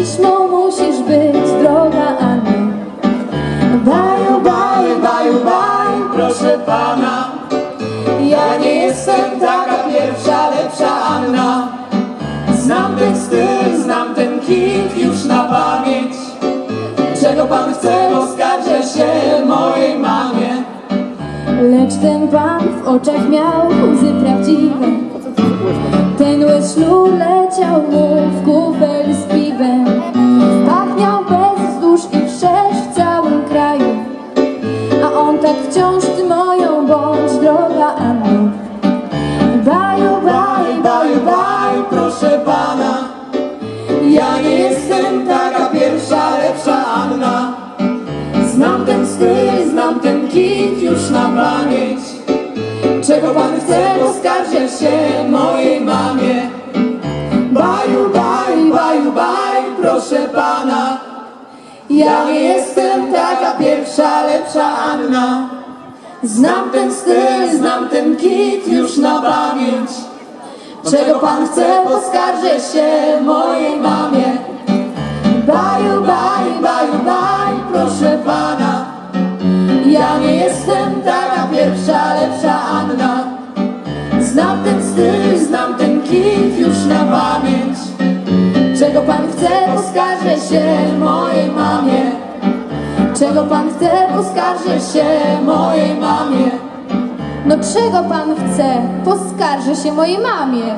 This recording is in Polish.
piśmą musisz być, droga Ani. Baju, baju, baju, baju, proszę pana. Ja nie jestem taka pierwsza, lepsza Anna. Znam ten styl, znam ten kit już na pamięć. Czego pan chce, bo skarżę się mojej mamie. Lecz ten pan w oczach miał łzy prawdziwe. Wciąż ty moją bądź droga Anno Baju, baju, Baju, baju, proszę pana. Ja nie jestem taka pierwsza, lepsza Anna. Znam ten styl, znam ten kit już na pamięć. Czego pan chce, poskarżę się mojej mamie. Baju, baju, baju, baju, proszę pana. Ja nie jestem taka pierwsza, lepsza Anna. Znam ten styl, znam ten kit już na pamięć. Czego pan chce, poskarżę się mojej mamie. Czego pan chce, poskarżę się mojej mamie. No czego pan chce? Poskarżę się mojej mamie